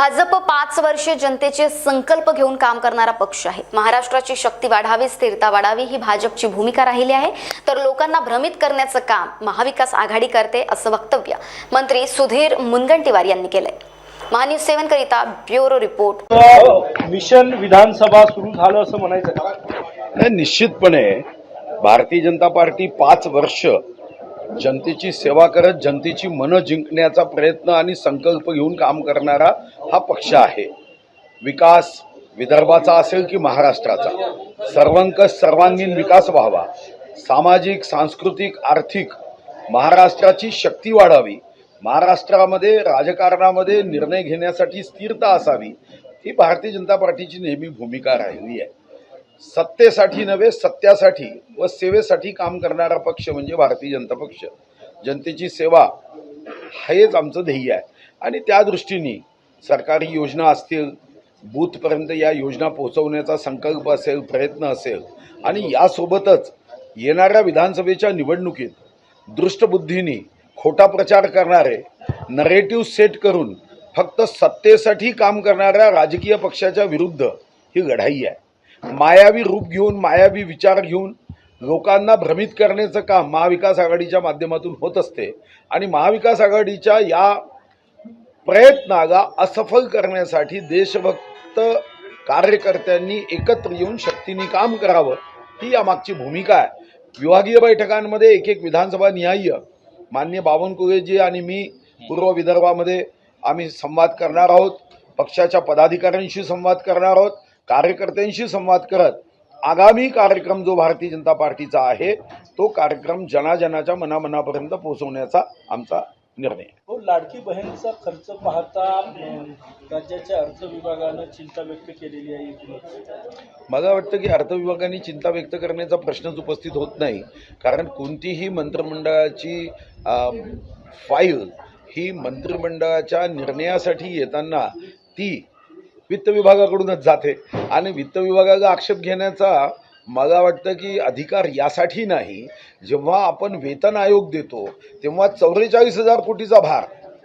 भाजप पाच वर्षे जनतेचे संकल्प घेऊन काम करणारा पक्ष आहे. महाराष्ट्राची शक्ती वाढावी स्थिरता वाढावी ही भाजपची भूमिका राहिली आहे. तर लोकांना भ्रमित करण्याचं काम महाविकास आघाडी करते असं वक्तव्य मंत्री सुधीर मुनगंटीवार यांनी केलंय. महान्यूज सेवन करिता ब्युरो रिपोर्ट. मिशन विधानसभा सुरू झालं असं म्हणायचं निश्चितपणे भारतीय जनता पार्टी पाच वर्ष जनतेची सेवा करत जनतेची मनं जिंकण्याचा प्रयत्न आणि संकल्प घेऊन काम करणारा हा पक्ष आहे. विकास विदर्भाचा असेल की महाराष्ट्राचा? सर्वंकष सर्वांगीण विकास व्हावा. सामाजिक सांस्कृतिक आर्थिक महाराष्ट्राची शक्ती वाढावी. महाराष्ट्रामध्ये राजकारणामध्ये निर्णय घेण्यासाठी स्थिरता असावी. ही भारतीय जनता पार्टीची नेहमी भूमिका राहिली आहे. सत्तेसाठी नव्हे सत्यासाठी व सेवेसाठी काम करणारा पक्ष म्हणजे भारतीय जनता पक्ष. जनतेची सेवा हेच आमचं ध्येय आहे. आणि त्या दृष्टीने सरकारी योजना असतील बूथपर्यंत या योजना पोहोचवण्याचा संकल्प असेल प्रयत्न असेल आणि यासोबतच येणाऱ्या विधानसभेच्या निवडणुकीत दृष्टबुद्धीने खोटा प्रचार करणारे नरेटिव्ह सेट करून फक्त सत्तेसाठी काम करणाऱ्या राजकीय पक्षाच्या विरुद्ध ही लढाई आहे. मायावी रूप घेऊन मायावी विचार घेऊन लोकांना भ्रमित करण्याचं काम महाविकास आघाडीच्या माध्यमातून होत असते. आणि महाविकास आघाडीच्या या प्रयत्नाला असफल करण्यासाठी देशभक्त कार्यकर्त्यांनी एकत्र येऊन शक्तीने काम करावं ही यामागची भूमिका आहे. विभागीय बैठकांमध्ये एक एक विधानसभा निहाय्य मान्य बावनकुळेजी आणि मी पूर्व विदर्भामध्ये आम्ही संवाद करणार आहोत. पक्षाच्या पदाधिकाऱ्यांशी संवाद करणार आहोत. कार्यकर्त्यांशी संवाद करत आगामी कार्यक्रम जो भारतीय जनता पार्टीचा आहे तो कार्यक्रम जनाजनाच्या मनामनापर्यंत पोहोचवण्याचा आमचा निर्णय हो लाडकी बहीणचा खर्च पाहता राज्याच्या अर्थ विभागानं चिंता व्यक्त केलेली आहे. मला वाटतं की अर्थविभागाने चिंता व्यक्त करण्याचा प्रश्नच उपस्थित होत नाही कारण कोणतीही मंत्रिमंडळाची फाईल ही मंत्रिमंडळाच्या निर्णयासाठी येताना ती वित्त विभागाकडूनच जाते. आणि वित्त विभागाला आक्षेप घेण्याचा मला वाटतं की अधिकार यासाठी नाही. जेव्हा आपण वेतन आयोग देतो तेव्हा चौवेचाळीस हजार कोटीचा भार